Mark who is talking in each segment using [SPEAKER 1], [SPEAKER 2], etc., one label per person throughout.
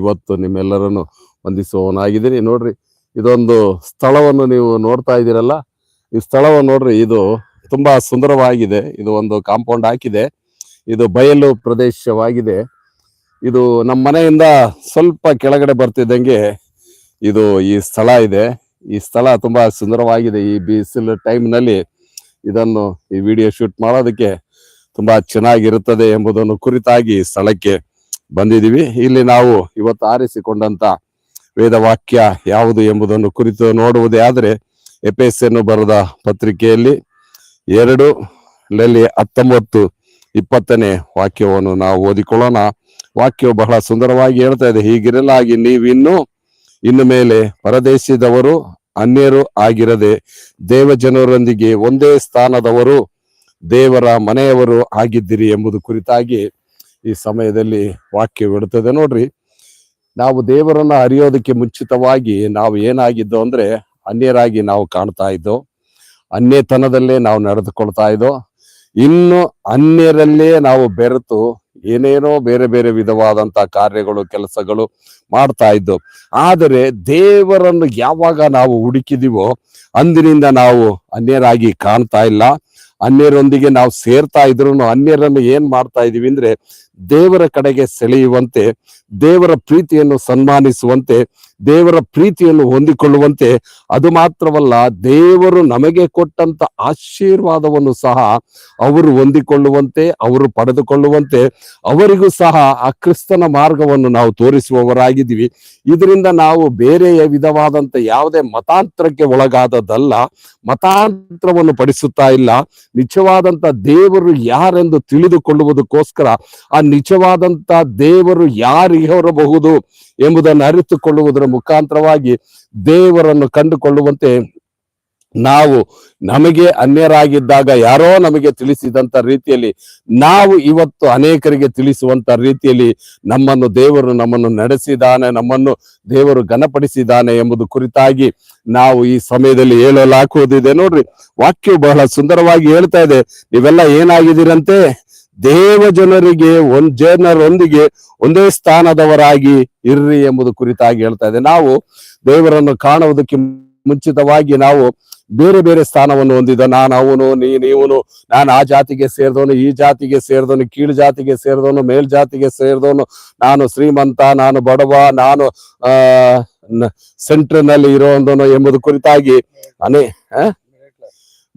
[SPEAKER 1] ಇವತ್ತು ನಿಮ್ಮೆಲ್ಲರನ್ನು ವಂದಿಸುವವನಾಗಿದ್ದೀನಿ ನೋಡ್ರಿ, ಇದೊಂದು ಸ್ಥಳವನ್ನು ನೀವು ನೋಡ್ತಾ ಇದ್ದೀರಲ್ಲ. ಈ ಸ್ಥಳವನ್ನು ನೋಡ್ರಿ, ಇದು ತುಂಬಾ ಸುಂದರವಾಗಿದೆ. ಇದು ಒಂದು ಕಾಂಪೌಂಡ್ ಹಾಕಿದೆ. ಇದು ಬಯಲು ಪ್ರದೇಶವಾಗಿದೆ. ಇದು ನಮ್ಮ ಮನೆಯಿಂದ ಸ್ವಲ್ಪ ಕೆಳಗಡೆ ಬರ್ತಿದ್ದಂಗೆ ಇದು ಈ ಸ್ಥಳ ಇದೆ. ಈ ಸ್ಥಳ ತುಂಬಾ ಸುಂದರವಾಗಿದೆ. ಈ ಬಿಸಿಲು ಟೈಮ್ನಲ್ಲಿ ಇದನ್ನು ಈ ವಿಡಿಯೋ ಶೂಟ್ ಮಾಡೋದಕ್ಕೆ ತುಂಬಾ ಚೆನ್ನಾಗಿರುತ್ತದೆ ಎಂಬುದನ್ನು ಕುರಿತಾಗಿ ಸ್ಥಳಕ್ಕೆ ಬಂದಿದ್ದೀವಿ. ಇಲ್ಲಿ ನಾವು ಇವತ್ತು ಆರಿಸಿಕೊಂಡಂತ ವೇದವಾಕ್ಯ ಯಾವುದು ಎಂಬುದನ್ನು ಕುರಿತು ನೋಡುವುದೇ ಆದರೆ ಎಸ್ ಎನ್ನು ಬರೆದ ಪತ್ರಿಕೆಯಲ್ಲಿ ಎರಡು ಲಲ್ಲಿ ಹತ್ತೊಂಬತ್ತು ಇಪ್ಪತ್ತನೇ ವಾಕ್ಯವನ್ನು ನಾವು ಓದಿಕೊಳ್ಳೋಣ. ವಾಕ್ಯವು ಬಹಳ ಸುಂದರವಾಗಿ ಹೇಳ್ತಾ ಇದೆ. ಹೀಗಿರಲಾಗಿ ನೀವಿನ್ನು ಇನ್ನು ಮೇಲೆ ಪರದೇಶದವರು ಅನ್ಯರು ಆಗಿರದೆ ದೇವಜನರೊಂದಿಗೆ ಒಂದೇ ಸ್ಥಾನದವರು ದೇವರ ಮನೆಯವರು ಆಗಿದ್ದೀರಿ ಎಂಬುದು ಕುರಿತಾಗಿ ಈ ಸಮಯದಲ್ಲಿ ವಾಕ್ಯ ಬಿಡುತ್ತದೆ. ನೋಡ್ರಿ, ನಾವು ದೇವರನ್ನ ಅರಿಯೋದಕ್ಕೆ ಮುಂಚಿತವಾಗಿ ನಾವು ಏನಾಗಿದ್ದೋ ಅಂದ್ರೆ ಅನ್ಯರಾಗಿ ನಾವು ಕಾಣ್ತಾ ಇದ್ದೋ, ಅನ್ಯತನದಲ್ಲೇ ನಾವು ನಡೆದುಕೊಳ್ತಾ ಇದ್ದೋ, ಇನ್ನು ಅನ್ಯರಲ್ಲೇ ನಾವು ಬೆರೆತು ಏನೇನೋ ಬೇರೆ ಬೇರೆ ವಿಧವಾದಂತ ಕಾರ್ಯಗಳು, ಕೆಲಸಗಳು ಮಾಡ್ತಾ ಇದ್ದೋ, ಆದರೆ ದೇವರನ್ನು ಯಾವಾಗ ನಾವು ಹುಡುಕಿದಿವೋ ಅಂದಿನಿಂದ ನಾವು ಅನ್ಯರಾಗಿ ಕಾಣ್ತಾ ಇಲ್ಲ. ಅನ್ಯರೊಂದಿಗೆ ನಾವು ಸೇರ್ತಾ ಇದ್ರು ಅನ್ಯರನ್ನು ಏನ್ ಮಾಡ್ತಾ ಇದೀವಿ ಅಂದ್ರೆ ದೇವರ ಕಡೆಗೆ ಸೆಳೆಯುವಂತೆ ದೇವರ ಪ್ರೀತಿಯನ್ನು ಸನ್ಮಾನಿಸುವಂತೆ, ದೇವರ ಪ್ರೀತಿಯನ್ನು ಹೊಂದಿಕೊಳ್ಳುವಂತೆ, ಅದು ಮಾತ್ರವಲ್ಲ, ದೇವರು ನಮಗೆ ಕೊಟ್ಟಂತ ಆಶೀರ್ವಾದವನ್ನು ಸಹ ಅವರು ಹೊಂದಿಕೊಳ್ಳುವಂತೆ, ಅವರು ಪಡೆದುಕೊಳ್ಳುವಂತೆ, ಅವರಿಗೂ ಸಹ ಆ ಕ್ರಿಸ್ತನ ಮಾರ್ಗವನ್ನು ನಾವು ತೋರಿಸುವವರಾಗಿದ್ದೀವಿ. ಇದರಿಂದ ನಾವು ಬೇರೆಯ ವಿಧವಾದಂತ ಯಾವುದೇ ಮತಾಂತರಕ್ಕೆ ಒಳಗಾದದ್ದಲ್ಲ, ಮತಾಂತರವನ್ನು ಪಡಿಸುತ್ತಾ ಇಲ್ಲ. ನಿಜವಾದಂತ ದೇವರು ಯಾರೆಂದು ತಿಳಿದುಕೊಳ್ಳುವುದಕ್ಕೋಸ್ಕರ, ಆ ನಿಜವಾದಂತ ದೇವರು ಯಾರಿರಬಹುದು ಎಂಬುದನ್ನು ಅರಿತುಕೊಳ್ಳುವುದರ ಮುಖಾಂತರವಾಗಿ ದೇವರನ್ನು ಕಂಡುಕೊಳ್ಳುವಂತೆ ನಾವು ನಮಗೆ ಅನ್ಯರಾಗಿದ್ದಾಗ ಯಾರೋ ನಮಗೆ ತಿಳಿಸಿದಂತ ರೀತಿಯಲ್ಲಿ ನಾವು ಇವತ್ತು ಅನೇಕರಿಗೆ ತಿಳಿಸುವಂತ ರೀತಿಯಲ್ಲಿ ನಮ್ಮನ್ನು ದೇವರು ನಮ್ಮನ್ನು ನಡೆಸಿದಾನೆ, ನಮ್ಮನ್ನು ದೇವರು ಘನಪಡಿಸಿದ್ದಾನೆ ಎಂಬುದು ಕುರಿತಾಗಿ ನಾವು ಈ ಸಮಯದಲ್ಲಿ ಹೇಳಲು ಹಾಕುವುದಿದೆ ನೋಡ್ರಿ, ವಾಕ್ಯವು ಬಹಳ ಸುಂದರವಾಗಿ ಹೇಳ್ತಾ ಇದೆ. ನೀವೆಲ್ಲ ಏನಾಗಿದ್ದೀರಂತೆ? ದೇವ ಜನರಿಗೆ ಒಂದ್ ಜನರೊಂದಿಗೆ ಒಂದೇ ಸ್ಥಾನದವರಾಗಿ ಇರ್ರಿ ಎಂಬುದು ಕುರಿತಾಗಿ ಹೇಳ್ತಾ ಇದೆ. ನಾವು ದೇವರನ್ನು ಕಾಣುವುದಕ್ಕೆ ಮುಂಚಿತವಾಗಿ ನಾವು ಬೇರೆ ಬೇರೆ ಸ್ಥಾನವನ್ನು ಹೊಂದಿದ ನಾನು, ಅವನು, ನೀ, ನೀವನು, ನಾನು ಆ ಜಾತಿಗೆ ಸೇರಿದವನು, ಈ ಜಾತಿಗೆ ಸೇರಿದವನು, ಕೀಳು ಜಾತಿಗೆ ಸೇರಿದವನು, ಮೇಲ್ ಜಾತಿಗೆ ಸೇರಿದವನು, ನಾನು ಶ್ರೀಮಂತ, ನಾನು ಬಡವ, ನಾನು, ಆ ಸೆಂಟರ್ನಲ್ಲಿ ಇರೋದನು ಎಂಬುದು ಕುರಿತಾಗಿ ಅನೇ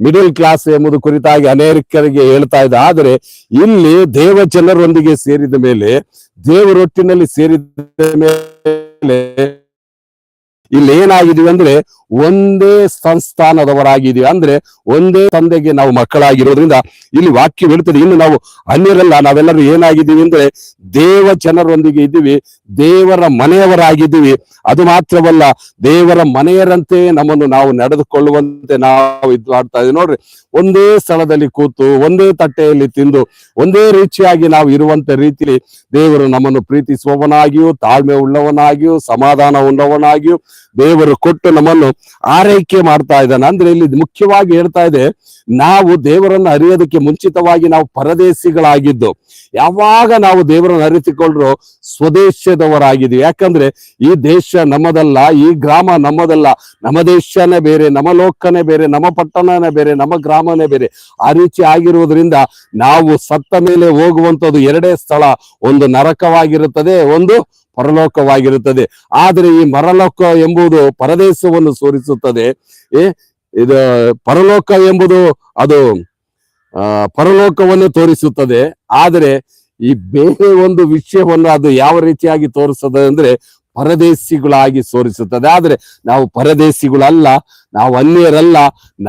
[SPEAKER 1] ಮಿಡಲ್ ಕ್ಲಾಸ್ ಎಂಬುದು ಕುರಿತಾಗಿ ಅನೇಕರಿಗೆ ಹೇಳ್ತಾ ಇದ್ದ. ಆದರೆ ಇಲ್ಲಿ ದೇವ ಜನರೊಂದಿಗೆ ಸೇರಿದ ಮೇಲೆ, ದೇವರೊಟ್ಟಿನಲ್ಲಿ ಸೇರಿದ ಮೇಲೆ ಇಲ್ಲಿ ಏನಾಗಿದೀವಿ ಅಂದ್ರೆ ಒಂದೇ ಸಂಸ್ಥಾನದವರಾಗಿದೀವಿ ಅಂದ್ರೆ ಒಂದೇ ತಂದೆಗೆ ನಾವು ಮಕ್ಕಳಾಗಿರೋದ್ರಿಂದ ಇಲ್ಲಿ ವಾಕ್ಯ ಹೇಳ್ತದೆ, ಇನ್ನು ನಾವು ಅನ್ಯರಲ್ಲ, ನಾವೆಲ್ಲರೂ ಏನಾಗಿದ್ದೀವಿ ಅಂದ್ರೆ ದೇವ ಜನರೊಂದಿಗೆ ಇದ್ದೀವಿ, ದೇವರ ಮನೆಯವರಾಗಿದ್ದೀವಿ. ಅದು ಮಾತ್ರವಲ್ಲ, ದೇವರ ಮನೆಯರಂತೆ ನಮ್ಮನ್ನು ನಾವು ನಡೆದುಕೊಳ್ಳುವಂತೆ ನಾವು ಇದು ಮಾಡ್ತಾ ಇದ್ದೀವಿ. ನೋಡ್ರಿ, ಒಂದೇ ಸ್ಥಳದಲ್ಲಿ ಕೂತು, ಒಂದೇ ತಟ್ಟೆಯಲ್ಲಿ ತಿಂದು, ಒಂದೇ ರೀತಿಯಾಗಿ ನಾವು ಇರುವಂತ ರೀತಿಯಲ್ಲಿ ದೇವರು ನಮ್ಮನ್ನು ಪ್ರೀತಿಸುವವನಾಗಿಯೂ, ತಾಳ್ಮೆ ಉಳ್ಳವನಾಗಿಯೂ, ಸಮಾಧಾನ ಉಳ್ಳವನಾಗಿಯೂ ದೇವರು ಕೊಟ್ಟು ನಮ್ಮನ್ನು ಆರೈಕೆ ಮಾಡ್ತಾ ಇದ್ದಾನೆ. ಅಂದ್ರೆ ಇಲ್ಲಿ ಮುಖ್ಯವಾಗಿ ಹೇಳ್ತಾ ಇದೆ, ನಾವು ದೇವರನ್ನು ಅರಿಯೋದಕ್ಕೆ ಮುಂಚಿತವಾಗಿ ನಾವು ಪರದೇಶಿಗಳಾಗಿದ್ದು, ಯಾವಾಗ ನಾವು ದೇವರನ್ನು ಅರಿತಿಕೊಂಡ್ರು ಸ್ವದೇಶದವರಾಗಿದ್ದೀವಿ ಯಾಕಂದ್ರೆ ಈ ದೇಶ ನಮ್ಮದಲ್ಲ, ಈ ಗ್ರಾಮ ನಮ್ಮದಲ್ಲ. ನಮ್ಮ ದೇಶನೇ ಬೇರೆ, ನಮ್ಮ ಲೋಕನೇ ಬೇರೆ, ನಮ್ಮ ಪಟ್ಟಣನೇ ಬೇರೆ, ನಮ್ಮ ಗ್ರಾಮನೇ ಬೇರೆ. ಆ ರೀತಿ ಆಗಿರುವುದರಿಂದ ನಾವು ಸತ್ತ ಮೇಲೆ ಹೋಗುವಂತದ್ದು ಎರಡೇ ಸ್ಥಳ. ಒಂದು ನರಕವಾಗಿರುತ್ತದೆ, ಒಂದು ಪರಲೋಕವಾಗಿರುತ್ತದೆ. ಆದರೆ ಈ ಮರಲೋಕ ಎಂಬುದು ಪರದೇಶವನ್ನು ಸೋರಿಸುತ್ತದೆ ಏ, ಇದು ಪರಲೋಕ ಎಂಬುದು ಅದು ಪರಲೋಕವನ್ನು ತೋರಿಸುತ್ತದೆ. ಆದರೆ ಈ ಬೇರೆ ಒಂದು ವಿಷಯವನ್ನು ಅದು ಯಾವ ರೀತಿಯಾಗಿ ತೋರಿಸುತ್ತದೆ ಅಂದ್ರೆ ಪರದೇಶಿಗಳಾಗಿ ಸೋರಿಸುತ್ತದೆ ಆದರೆ ನಾವು ಪರದೇಶಿಗಳಲ್ಲ, ನಾವು ಅನ್ಯರಲ್ಲ,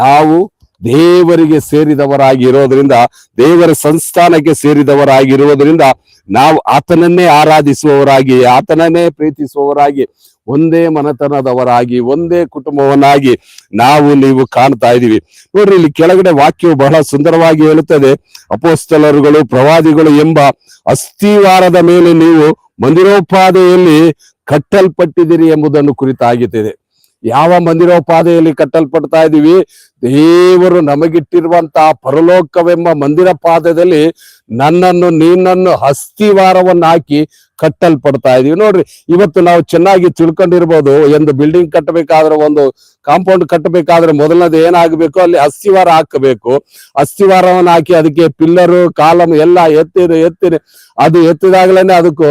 [SPEAKER 1] ನಾವು ದೇವರಿಗೆ ಸೇರಿದವರಾಗಿರೋದ್ರಿಂದ, ದೇವರ ಸಂಸ್ಥಾನಕ್ಕೆ ಸೇರಿದವರಾಗಿರುವುದರಿಂದ ನಾವು ಆತನನ್ನೇ ಆರಾಧಿಸುವವರಾಗಿ, ಆತನನ್ನೇ ಪ್ರೀತಿಸುವವರಾಗಿ, ಒಂದೇ ಮನತನದವರಾಗಿ, ಒಂದೇ ಕುಟುಂಬವನ್ನಾಗಿ ನಾವು ನೀವು ಕಾಣ್ತಾ ಇದ್ದೀವಿ. ನೋಡ್ರಿ, ಇಲ್ಲಿ ಕೆಳಗಡೆ ವಾಕ್ಯವು ಬಹಳ ಸುಂದರವಾಗಿ ಹೇಳುತ್ತದೆ. ಅಪೋಸ್ತಲರುಗಳು, ಪ್ರವಾದಿಗಳು ಎಂಬ ಅಸ್ಥಿವಾರದ ಮೇಲೆ ನೀವು ಮಂದಿರೋಪಾದೆಯಲ್ಲಿ ಕಟ್ಟಲ್ಪಟ್ಟಿದ್ದೀರಿ ಎಂಬುದನ್ನು ಕುರಿತಾಗುತ್ತಿದೆ. ಯಾವ ಮಂದಿರೋಪಾದೆಯಲ್ಲಿ ಕಟ್ಟಲ್ಪಡ್ತಾ ಇದೀವಿ ದೇವರು ನಮಗಿಟ್ಟಿರುವಂತಹ ಪರಲೋಕವೆಂಬ ಮಂದಿರ ಪಾದದಲ್ಲಿ ನನ್ನನ್ನು, ನಿನ್ನನ್ನು ಹಸ್ತಿವಾರವನ್ನು ಹಾಕಿ ಕಟ್ಟಲ್ಪಡ್ತಾ ಇದೀವಿ. ನೋಡ್ರಿ, ಇವತ್ತು ನಾವು ಚೆನ್ನಾಗಿ ತಿಳ್ಕೊಂಡಿರ್ಬೋದು ಒಂದು ಬಿಲ್ಡಿಂಗ್ ಕಟ್ಟಬೇಕಾದ್ರೆ ಒಂದು ಕಾಂಪೌಂಡ್ ಕಟ್ಟಬೇಕಾದ್ರೆ ಮೊದಲನೇದು ಏನಾಗಬೇಕು? ಅಲ್ಲಿ ಅಸ್ಥಿವಾರ ಹಾಕಬೇಕು. ಅಸ್ಥಿವಾರವನ್ನು ಹಾಕಿ ಅದಕ್ಕೆ ಪಿಲ್ಲರು ಕಾಲಮ್ ಎಲ್ಲ ಎತ್ತಿರಿ ಎತ್ತಿರಿ ಅದು ಎತ್ತಿದಾಗಲೇ ಅದಕ್ಕೂ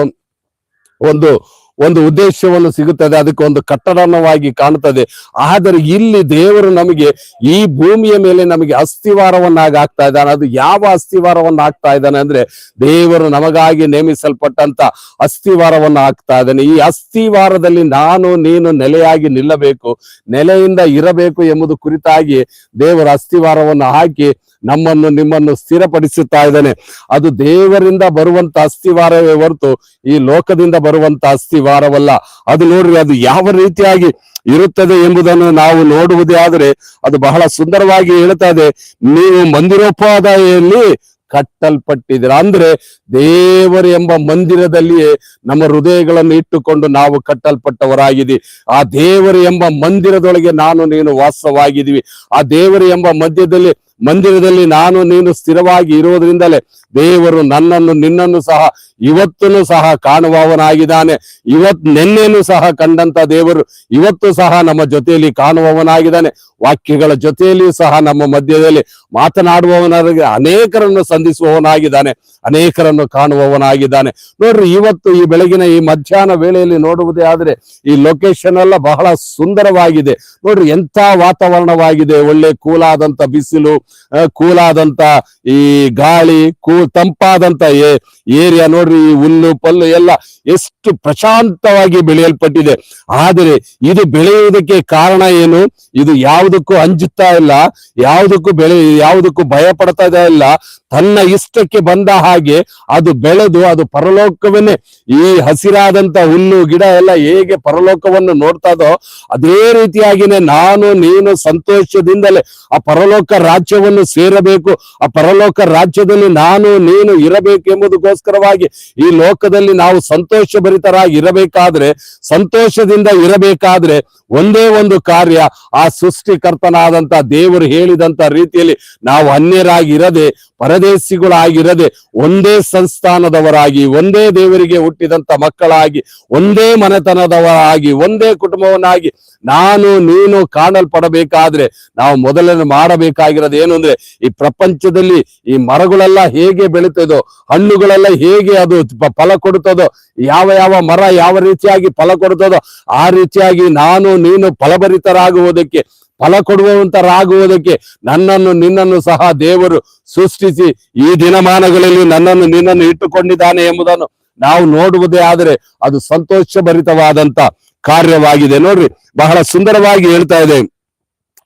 [SPEAKER 1] ಒಂದು ಒಂದು ಉದ್ದೇಶವನ್ನು ಸಿಗುತ್ತದೆ, ಅದಕ್ಕೆ ಒಂದು ಕಟ್ಟಡವಾಗಿ ಕಾಣುತ್ತದೆ. ಆದರೆ ಇಲ್ಲಿ ದೇವರು ನಮಗೆ ಈ ಭೂಮಿಯ ಮೇಲೆ ನಮಗೆ ಅಸ್ಥಿವಾರವನ್ನಾಗಿ ಆಗ್ತಾ ಇದ್ದಾನೆ. ಅದು ಯಾವ ಅಸ್ಥಿವಾರವನ್ನು ಆಗ್ತಾ ಇದ್ದಾನೆ ಅಂದ್ರೆ ದೇವರು ನಮಗಾಗಿ ನೇಮಿಸಲ್ಪಟ್ಟಂತ ಅಸ್ಥಿವಾರವನ್ನು ಆಗ್ತಾ ಇದ್ದಾನೆ. ಈ ಅಸ್ಥಿವಾರದಲ್ಲಿ ನಾನು, ನೀನು ನೆಲೆಯಾಗಿ ನಿಲ್ಲಬೇಕು, ನೆಲೆಯಿಂದ ಇರಬೇಕು ಎಂಬುದು ಕುರಿತಾಗಿ ದೇವರ ಅಸ್ಥಿವಾರವನ್ನು ಹಾಕಿ ನಮ್ಮನ್ನು ನಿಮ್ಮನ್ನು ಸ್ಥಿರಪಡಿಸುತ್ತಾ ಇದ್ದಾನೆ. ಅದು ದೇವರಿಂದ ಬರುವಂತ ಅಸ್ಥಿವಾರವೇ ಹೊರತು ಈ ಲೋಕದಿಂದ ಬರುವಂತ ಅಸ್ಥಿವಾರವಲ್ಲ ಅದು ನೋಡ್ರಿ, ಅದು ಯಾವ ರೀತಿಯಾಗಿ ಇರುತ್ತದೆ ಎಂಬುದನ್ನು ನಾವು ನೋಡುವುದೇ ಆದರೆ ಅದು ಬಹಳ ಸುಂದರವಾಗಿ ಹೇಳ್ತಾ ಇದೆ, ನೀವು ಮಂದಿರೋಪಾದಾಯಲ್ಲಿ ಕಟ್ಟಲ್ಪಟ್ಟಿದ್ದೀರ. ಅಂದ್ರೆ ದೇವರು ಎಂಬ ಮಂದಿರದಲ್ಲಿಯೇ ನಮ್ಮ ಹೃದಯಗಳನ್ನು ಇಟ್ಟುಕೊಂಡು ನಾವು ಕಟ್ಟಲ್ಪಟ್ಟವರಾಗಿದ್ದೀವಿ ಆ ದೇವರು ಎಂಬ ಮಂದಿರದೊಳಗೆ ನಾನು, ನೀನು ವಾಸವಾಗಿದ್ದೀವಿ. ಆ ದೇವರು ಎಂಬ ಮಧ್ಯದಲ್ಲಿ ಮಂದಿರದಲ್ಲಿ ನಾನು ನೀನು ಸ್ಥಿರವಾಗಿ ಇರುವುದರಿಂದಲೇ ದೇವರು ನನ್ನನ್ನು ನಿನ್ನನ್ನು ಸಹ ಇವತ್ತೂ ಸಹ ಕಾಣುವವನಾಗಿದ್ದಾನೆ. ಇವತ್ ನಿನ್ನೆನೂ ಸಹ ಕಂಡಂತ ದೇವರು ಇವತ್ತು ಸಹ ನಮ್ಮ ಜೊತೆಯಲ್ಲಿ ಕಾಣುವವನಾಗಿದ್ದಾನೆ. ವಾಕ್ಯಗಳ ಜೊತೆಯಲ್ಲಿಯೂ ಸಹ ನಮ್ಮ ಮಧ್ಯದಲ್ಲಿ ಮಾತನಾಡುವವನಾಗಿ ಅನೇಕರನ್ನು ಸಂಧಿಸುವವನಾಗಿದ್ದಾನೆ, ಅನೇಕರನ್ನು ಕಾಣುವವನಾಗಿದ್ದಾನೆ. ನೋಡ್ರಿ, ಇವತ್ತು ಈ ಬೆಳಗಿನ ಈ ಮಧ್ಯಾಹ್ನ ವೇಳೆಯಲ್ಲಿ ನೋಡುವುದೇ ಆದ್ರೆ ಈ ಲೊಕೇಶನ್ ಎಲ್ಲ ಬಹಳ ಸುಂದರವಾಗಿದೆ. ನೋಡ್ರಿ ಎಂತ ವಾತಾವರಣವಾಗಿದೆ, ಒಳ್ಳೆ ಕೂಲಾದಂತ ಬಿಸಿಲು ಕೂಲಾದಂತ ಈ ಗಾಳಿ ಕೂ ತಂಪಾದಂತ ಏರಿಯಾ ನೋಡ್ರಿ, ಈ ಹುಲ್ಲು, ಪಲ್ಲು ಎಲ್ಲ ಎಷ್ಟು ಪ್ರಶಾಂತವಾಗಿ ಬೆಳೆಯಲ್ಪಟ್ಟಿದೆ. ಆದರೆ ಇದು ಬೆಳೆಯುವುದಕ್ಕೆ ಕಾರಣ ಏನು? ಇದು ಯಾವುದಕ್ಕೂ ಅಂಜುತ್ತಾ ಇಲ್ಲ, ಯಾವುದಕ್ಕೂ ಬೆಳೆ, ಯಾವುದಕ್ಕೂ ಭಯ ಪಡ್ತಾ ಇಲ್ಲ. ತನ್ನ ಇಷ್ಟಕ್ಕೆ ಬಂದ ಹಾಗೆ ಅದು ಬೆಳೆದು ಅದು ಪರಲೋಕವನ್ನೇ, ಈ ಹಸಿರಾದಂತ ಹುಲ್ಲು, ಗಿಡ ಎಲ್ಲ ಹೇಗೆ ಪರಲೋಕವನ್ನು ನೋಡ್ತದೋ ಅದೇ ರೀತಿಯಾಗಿನೇ ನಾನು, ನೀನು ಸಂತೋಷದಿಂದಲೇ ಆ ಪರಲೋಕ ರಾಜ್ಯವನ್ನು ಸೇರಬೇಕು. ಆ ಪರಲೋಕ ರಾಜ್ಯದಲ್ಲಿ ನಾನು, ನೀನು ಇರಬೇಕು ಎಂಬುದಕ್ಕೋಸ್ಕರವಾಗಿ ಈ ಲೋಕದಲ್ಲಿ ನಾವು ಸಂತೋಷ ಇರಬೇಕಾದ್ರೆ ಸಂತೋಷದಿಂದ ಇರಬೇಕಾದ್ರೆ ಒಂದೇ ಒಂದು ಕಾರ್ಯ, ಆ ಸೃಷ್ಟಿಕರ್ತನಾದಂತ ದೇವರು ಹೇಳಿದಂತ ರೀತಿಯಲ್ಲಿ ನಾವು ಅನ್ಯರಾಗಿ ಇರದೆ ಪರದೇಶಿಗಳಾಗಿರದೆ ಒಂದೇ ಸಂಸ್ಥಾನದವರಾಗಿ, ಒಂದೇ ದೇವರಿಗೆ ಹುಟ್ಟಿದಂತ ಮಕ್ಕಳಾಗಿ, ಒಂದೇ ಮನೆತನದವರಾಗಿ, ಒಂದೇ ಕುಟುಂಬವನ್ನಾಗಿ ನಾನು, ನೀನು ಕಾಣಲ್ಪಡಬೇಕಾದ್ರೆ ನಾವು ಮೊದಲನೇ ಮಾಡಬೇಕಾಗಿರೋದು ಏನು ಅಂದ್ರೆ ಈ ಪ್ರಪಂಚದಲ್ಲಿ ಈ ಮರಗಳೆಲ್ಲ ಹೇಗೆ ಬೆಳೀತದೋ, ಹಣ್ಣುಗಳೆಲ್ಲ ಹೇಗೆ ಅದು ಫಲ ಕೊಡುತ್ತದೋ, ಯಾವ ಯಾವ ಮರ ಯಾವ ರೀತಿಯಾಗಿ ಫಲ ಕೊಡುತ್ತದೋ, ಆ ರೀತಿಯಾಗಿ ನಾನು, ನೀನು ಫಲಭರಿತರಾಗುವುದಕ್ಕೆ, ಫಲ ಕೊಡುವಂತರಾಗುವುದಕ್ಕೆ ನನ್ನನ್ನು, ನಿನ್ನನ್ನು ಸಹ ದೇವರು ಸೃಷ್ಟಿಸಿ ಈ ದಿನಮಾನಗಳಲ್ಲಿ ನನ್ನನ್ನು, ನಿನ್ನನ್ನು ಇಟ್ಟುಕೊಂಡಿದ್ದಾನೆ ಎಂಬುದನ್ನು ನಾವು ನೋಡುವುದೇ ಆದರೆ ಅದು ಸಂತೋಷ ಭರಿತವಾದಂತ ಕಾರ್ಯವಾಗಿದೆ. ನೋಡ್ರಿ, ಬಹಳ ಸುಂದರವಾಗಿ ಹೇಳ್ತಾ ಇದೆ.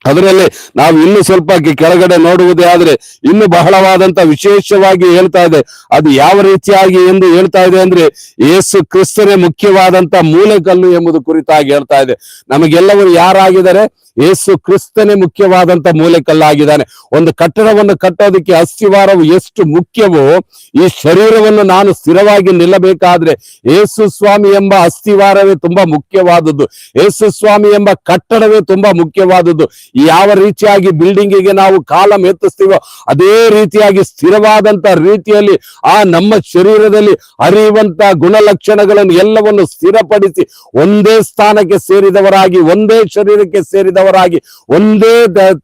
[SPEAKER 1] ಅದರಲ್ಲಿ ನಾವು ಇನ್ನು ಸ್ವಲ್ಪ ಕೆಳಗಡೆ ನೋಡುವುದೇ ಆದ್ರೆ ಇನ್ನು ಬಹಳವಾದಂತ ವಿಶೇಷವಾಗಿ ಹೇಳ್ತಾ ಇದೆ. ಅದು ಯಾವ ರೀತಿಯಾಗಿ ಎಂದು ಹೇಳ್ತಾ ಇದೆ ಅಂದ್ರೆ ಯೇಸು ಕ್ರಿಸ್ತನೇ ಮುಖ್ಯವಾದಂತ ಮೂಲಕಲ್ಲು ಎಂಬುದು ಕುರಿತಾಗಿ ಹೇಳ್ತಾ ಇದೆ. ನಮಗೆಲ್ಲವರು ಯಾರಾಗಿದ್ದಾರೆ? ಯೇಸು ಕ್ರಿಸ್ತನೇ ಮುಖ್ಯವಾದಂತ ಮೂಲೆಕಲ್ಲಾಗಿದ್ದಾನೆ. ಒಂದು ಕಟ್ಟಡವನ್ನು ಕಟ್ಟೋದಕ್ಕೆ ಅಸ್ಥಿವಾರವು ಎಷ್ಟು ಮುಖ್ಯವೋ, ಈ ಶರೀರವನ್ನು ನಾನು ಸ್ಥಿರವಾಗಿ ನಿಲ್ಲಬೇಕಾದ್ರೆ ಏಸು ಸ್ವಾಮಿ ಎಂಬ ಅಸ್ಥಿವಾರವೇ ತುಂಬಾ ಮುಖ್ಯವಾದದ್ದು. ಏಸು ಸ್ವಾಮಿ ಎಂಬ ಕಟ್ಟಡವೇ ತುಂಬಾ ಮುಖ್ಯವಾದದ್ದು. ಯಾವ ರೀತಿಯಾಗಿ ಬಿಲ್ಡಿಂಗಿಗೆ ನಾವು ಕಾಲಂ ಎತ್ತಿಸ್ತೀವೋ, ಅದೇ ರೀತಿಯಾಗಿ ಸ್ಥಿರವಾದಂತ ರೀತಿಯಲ್ಲಿ ಆ ನಮ್ಮ ಶರೀರದಲ್ಲಿ ಅರಿಯುವಂತ ಗುಣಲಕ್ಷಣಗಳನ್ನು ಎಲ್ಲವನ್ನು ಸ್ಥಿರಪಡಿಸಿ, ಒಂದೇ ಸ್ಥಾನಕ್ಕೆ ಸೇರಿದವರಾಗಿ, ಒಂದೇ ಶರೀರಕ್ಕೆ ಸೇರಿದವರಾಗಿ ಒಂದೇ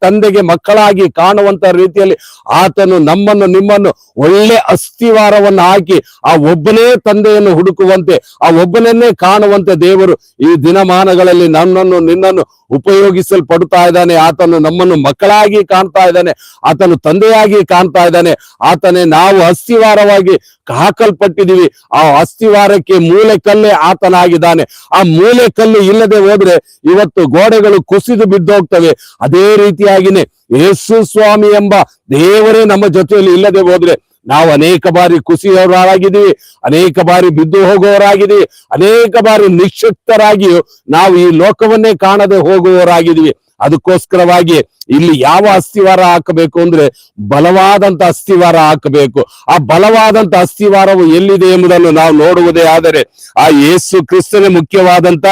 [SPEAKER 1] ತಂದೆಗೆ ಮಕ್ಕಳಾಗಿ ಕಾಣುವಂತ ರೀತಿಯಲ್ಲಿ ಆತನು ನಮ್ಮನ್ನು, ನಿಮ್ಮನ್ನು ಒಳ್ಳೆ ಅಸ್ಥಿವಾರವನ್ನು ಹಾಕಿ ಆ ಒಬ್ಬನೇ ತಂದೆಯನ್ನು ಹುಡುಕುವಂತೆ, ಆ ಒಬ್ಬನನ್ನೇ ಕಾಣುವಂತೆ ದೇವರು ಈ ದಿನಮಾನಗಳಲ್ಲಿ ನನ್ನನ್ನು, ನಿನ್ನನ್ನು ಉಪಯೋಗಿಸಲ್ಪಡುತ್ತಾ ಇದ್ದಾನೆ. ಆತನು ನಮ್ಮನ್ನು ಮಕ್ಕಳಾಗಿ ಕಾಣ್ತಾ ಇದ್ದಾನೆ, ಆತನು ತಂದೆಯಾಗಿ ಕಾಣ್ತಾ ಇದ್ದಾನೆ. ಆತನೇ ನಾವು ಅಸ್ಥಿವಾರವಾಗಿ ಹಾಕಲ್ಪಟ್ಟಿದೀವಿ ಆ ಅಸ್ಥಿವಾರಕ್ಕೆ ಮೂಲೆಕಲ್ಲೇ ಆತನಾಗಿದ್ದಾನೆ. ಆ ಮೂಲೆಕಲ್ಲು ಇಲ್ಲದೆ ಹೋದ್ರೆ ಇವತ್ತು ಗೋಡೆಗಳು ಕುಸಿದು ಬಿದ್ದೋಗ್ತವೆ. ಅದೇ ರೀತಿಯಾಗಿನೇ ಯೇಸು ಸ್ವಾಮಿ ಎಂಬ ದೇವರೇ ನಮ್ಮ ಜೊತೆಯಲ್ಲಿ ಇಲ್ಲದೆ ಹೋದ್ರೆ ನಾವು ಅನೇಕ ಬಾರಿ ಕುಸಿಯವರಾಗಿದ್ದೀವಿ, ಅನೇಕ ಬಾರಿ ಬಿದ್ದು ಹೋಗುವವರಾಗಿದ್ದೀವಿ, ಅನೇಕ ಬಾರಿ ನಿಕ್ಷಿಪ್ತರಾಗಿಯೂ ನಾವು ಈ ಲೋಕವನ್ನೇ ಕಾಣದೆ ಹೋಗುವವರಾಗಿದ್ದೀವಿ. ಅದಕ್ಕೋಸ್ಕರವಾಗಿ ಇಲ್ಲಿ ಯಾವ ಅಸ್ಥಿವಾರ ಹಾಕಬೇಕು ಅಂದ್ರೆ ಬಲವಾದಂತ ಅಸ್ಥಿವಾರ ಹಾಕಬೇಕು. ಆ ಬಲವಾದಂತ ಅಸ್ಥಿವಾರವು ಎಲ್ಲಿದೆ ಎಂಬುದನ್ನು ನಾವು ನೋಡುವುದೇ ಆದರೆ ಆ ಯೇಸು ಕ್ರಿಸ್ತನೇ ಮುಖ್ಯವಾದಂತ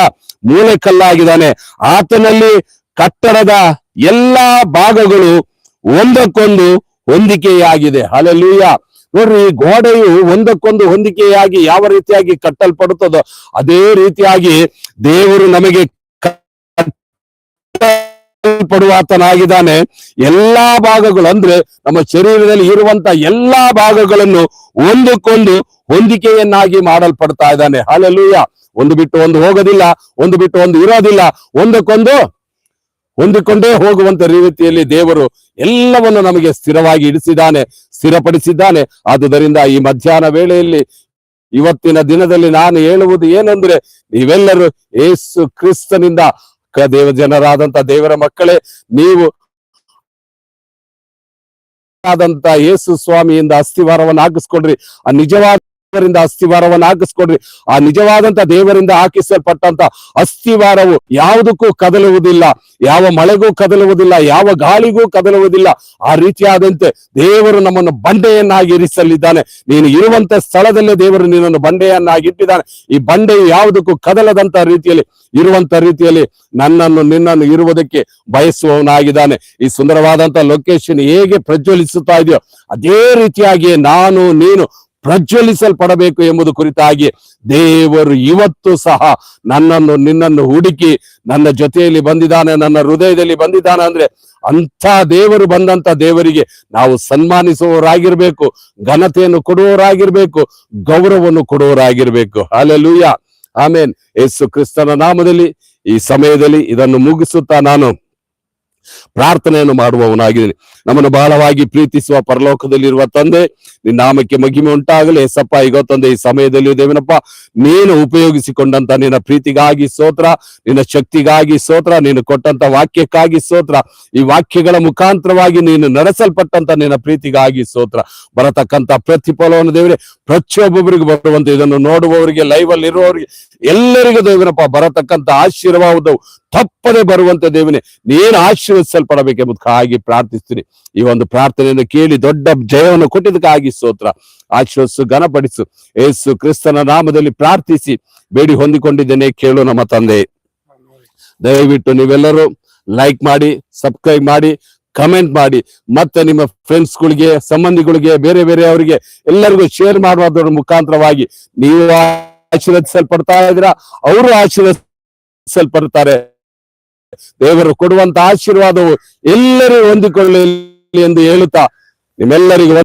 [SPEAKER 1] ಮೂಲೆಕಲ್ಲಾಗಿದ್ದಾನೆ. ಆತನಲ್ಲಿ ಕಟ್ಟಡದ ಎಲ್ಲಾ ಭಾಗಗಳು ಒಂದಕ್ಕೊಂದು ಹೊಂದಿಕೆಯಾಗಿದೆ. ಹಲಲೂಯ ನೋಡ್ರಿ ಗೋಡೆಯು ಒಂದಕ್ಕೊಂದು ಹೊಂದಿಕೆಯಾಗಿ ಯಾವ ರೀತಿಯಾಗಿ ಕಟ್ಟಲ್ಪಡುತ್ತದೋ, ಅದೇ ರೀತಿಯಾಗಿ ದೇವರು ನಮಗೆ ಪಡುವಾತನಾಗಿದ್ದಾನೆ ಎಲ್ಲಾ ಭಾಗಗಳು, ಅಂದ್ರೆ ನಮ್ಮ ಶರೀರದಲ್ಲಿ ಇರುವಂತ ಎಲ್ಲಾ ಭಾಗಗಳನ್ನು ಒಂದಕ್ಕೊಂದು ಹೊಂದಿಕೆಯನ್ನಾಗಿ ಮಾಡಲ್ಪಡ್ತಾ ಇದ್ದಾನೆ. ಹಾಲೆಲೂಯ ಒಂದು ಬಿಟ್ಟು ಒಂದು ಹೋಗೋದಿಲ್ಲ, ಒಂದು ಬಿಟ್ಟು ಒಂದು ಇರೋದಿಲ್ಲ, ಒಂದಕ್ಕೊಂದು ಹೊಂದಿಕೊಂಡೇ ಹೋಗುವಂತ ರೀತಿಯಲ್ಲಿ ದೇವರು ಎಲ್ಲವನ್ನು ನಮಗೆ ಸ್ಥಿರವಾಗಿ ಇಡಿಸಿದ್ದಾನೆ, ಸ್ಥಿರಪಡಿಸಿದ್ದಾನೆ. ಆದುದರಿಂದ ಈ ಮಧ್ಯಾಹ್ನ ವೇಳೆಯಲ್ಲಿ ಇವತ್ತಿನ ದಿನದಲ್ಲಿ ನಾನು ಹೇಳುವುದು ಏನಂದ್ರೆ, ನೀವೆಲ್ಲರೂ ಏಸು ಕ್ರಿಸ್ತನಿಂದ ದೇವ ಜನರಾದಂತ ದೇವರ ಮಕ್ಕಳೇ, ನೀವು ಆದಂತ ಯೇಸು ಸ್ವಾಮಿಯಿಂದ ಅಸ್ಥಿವಾರವನ್ನು ಹಾಕಿಸ್ಕೊಡ್ರಿ ಆ ನಿಜವಾದ ದೇವರಿಂದ ಅಸ್ಥಿವಾರವನ್ನು ಹಾಕಿಸ್ಕೊಡ್ರಿ. ಆ ನಿಜವಾದಂತ ದೇವರಿಂದ ಹಾಕಿಸಲ್ಪಟ್ಟಂತ ಅಸ್ಥಿವಾರವು ಯಾವುದಕ್ಕೂ ಕದಲುವುದಿಲ್ಲ. ಯಾವ ಮಳೆಗೂ ಕದಲುವುದಿಲ್ಲ, ಯಾವ ಗಾಳಿಗೂ ಕದಲುವುದಿಲ್ಲ. ಆ ರೀತಿಯಾದಂತೆ ದೇವರು ನಮ್ಮನ್ನು ಬಂಡೆಯನ್ನಾಗಿ ಇರಿಸಲಿದ್ದಾನೆ. ನೀನು ಇರುವಂತ ಸ್ಥಳದಲ್ಲೇ ದೇವರು ನಿನ್ನನ್ನು ಬಂಡೆಯನ್ನಾಗಿ ಇಟ್ಟಿದ್ದಾನೆ. ಈ ಬಂಡೆಯು ಯಾವುದಕ್ಕೂ ಕದಲದಂತ ರೀತಿಯಲ್ಲಿ ಇರುವಂತ ರೀತಿಯಲ್ಲಿ ನನ್ನನ್ನು ನಿನ್ನನ್ನು ಇರುವುದಕ್ಕೆ ಬಯಸುವವನಾಗಿದ್ದಾನೆ. ಈ ಸುಂದರವಾದಂತ ಲೊಕೇಶನ್ ಹೇಗೆ ಪ್ರಜ್ವಲಿಸುತ್ತಾ ಇದೆಯೋ, ಅದೇ ರೀತಿಯಾಗಿ ನಾನು, ನೀನು ಪ್ರಜ್ವಲಿಸಲ್ಪಡಬೇಕು ಎಂಬುದು ಕುರಿತಾಗಿ ದೇವರು ಇವತ್ತು ಸಹ ನನ್ನನ್ನು, ನಿನ್ನನ್ನು ಹುಡುಕಿ ನನ್ನ ಜೊತೆಯಲ್ಲಿ ಬಂದಿದ್ದಾನೆ, ನನ್ನ ಹೃದಯದಲ್ಲಿ ಬಂದಿದ್ದಾನೆ ಅಂದ್ರೆ ಅಂಥ ದೇವರು ಬಂದಂತ ದೇವರಿಗೆ ನಾವು ಸನ್ಮಾನಿಸುವವರಾಗಿರ್ಬೇಕು, ಘನತೆಯನ್ನು ಕೊಡುವವರಾಗಿರ್ಬೇಕು, ಗೌರವವನ್ನು ಕೊಡುವವರಾಗಿರ್ಬೇಕು. ಅಲ್ಲೆಲೂಯ ಆಮೇನ್ ಯೇಸು ಕ್ರಿಸ್ತನ ನಾಮದಲ್ಲಿ ಈ ಸಮಯದಲ್ಲಿ ಇದನ್ನು ಮುಗಿಸುತ್ತಾ ನಾನು ಪ್ರಾರ್ಥನೆಯನ್ನು ಮಾಡುವವನಾಗಿದ್ದೇನೆ ನಮ್ಮನ್ನು ಬಹಳವಾಗಿ ಪ್ರೀತಿಸುವ ಪರಲೋಕದಲ್ಲಿರುವ ತಂದೆ, ನಿನ್ನ ನಾಮಕ್ಕೆ ಮಗಿಮೆ ಉಂಟಾಗಲಿ. ಎಸ್ಸಪ್ಪ ಈಗ ತಂದೆ, ಈ ಸಮಯದಲ್ಲಿ ದೇವನಪ್ಪ, ನೀನು ಉಪಯೋಗಿಸಿಕೊಂಡಂತ ನಿನ್ನ ಪ್ರೀತಿಗಾಗಿ ಸೋತ್ರ, ನಿನ್ನ ಶಕ್ತಿಗಾಗಿ ಸೋತ್ರ, ನೀನು ಕೊಟ್ಟಂತ ವಾಕ್ಯಕ್ಕಾಗಿ ಸೋತ್ರ. ಈ ವಾಕ್ಯಗಳ ಮುಖಾಂತರವಾಗಿ ನೀನು ನಡೆಸಲ್ಪಟ್ಟಂತ ನಿನ್ನ ಪ್ರೀತಿಗಾಗಿ ಸೋತ್ರ. ಬರತಕ್ಕಂತ ಪ್ರತಿಫಲವನ್ನು ದೇವರೇ, ಪ್ರತಿಯೊಬ್ಬೊಬ್ಬರಿಗೆ ಬರುವಂತೆ ಇದನ್ನು ನೋಡುವವರಿಗೆ ಲೈವ್ ಅಲ್ಲಿ ಇರುವವರಿಗೆ ಎಲ್ಲರಿಗೂ ದೇವನಪ್ಪ ಬರತಕ್ಕಂತ ಆಶೀರ್ವಾದವು ತಪ್ಪದೆ ಬರುವಂತ ದೇವನೇ, ನೀನು ಆಶೀರ್ವದಿಸಲ್ಪಡಬೇಕೆಂಬುದಕ್ಕಾಗಿ ಪ್ರಾರ್ಥಿಸ್ತೀನಿ. ಈ ಒಂದು ಪ್ರಾರ್ಥನೆಯನ್ನು ಕೇಳಿ ದೊಡ್ಡ ಜಯವನ್ನು ಕೊಟ್ಟಿದ್ದಕ್ಕಾಗಿ ಸ್ತೋತ್ರ. ಆಶೀರ್ವಸು ಘನಪಡಿಸು, ಏಸು ಕ್ರಿಸ್ತನ ನಾಮದಲ್ಲಿ ಪ್ರಾರ್ಥಿಸಿ, ಬೇಡಿ ಹೊಂದಿಕೊಂಡಿದ್ದೇನೆ ಕೇಳು ನಮ್ಮ ತಂದೆ. ದಯವಿಟ್ಟು ನೀವೆಲ್ಲರೂ ಲೈಕ್ ಮಾಡಿ ಸಬ್ಸ್ಕ್ರೈಬ್ ಮಾಡಿ ಕಮೆಂಟ್ ಮಾಡಿ. ಮತ್ತೆ ನಿಮ್ಮ ಫ್ರೆಂಡ್ಸ್ಗಳಿಗೆ ಸಂಬಂಧಿಗಳಿಗೆ, ಬೇರೆ ಬೇರೆ ಅವರಿಗೆ ಎಲ್ಲರಿಗೂ ಶೇರ್ ಮಾಡುವ ಮುಖಾಂತರವಾಗಿ ನೀವು ಆಶೀರ್ವದಿಸಲ್ಪಡ್ತಾ ಇದ್ರ ಅವರು ಆಶೀರ್ವದಿಸಲ್ಪಡ್ತಾರೆ. ದೇವರು ಕೊಡುವಂತ ಆಶೀರ್ವಾದವು ಎಲ್ಲರೂ ಹೊಂದಿಕೊಳ್ಳಲಿ ಎಂದು ಹೇಳುತ್ತಾ ನಿಮ್ಮೆಲ್ಲರಿಗೂ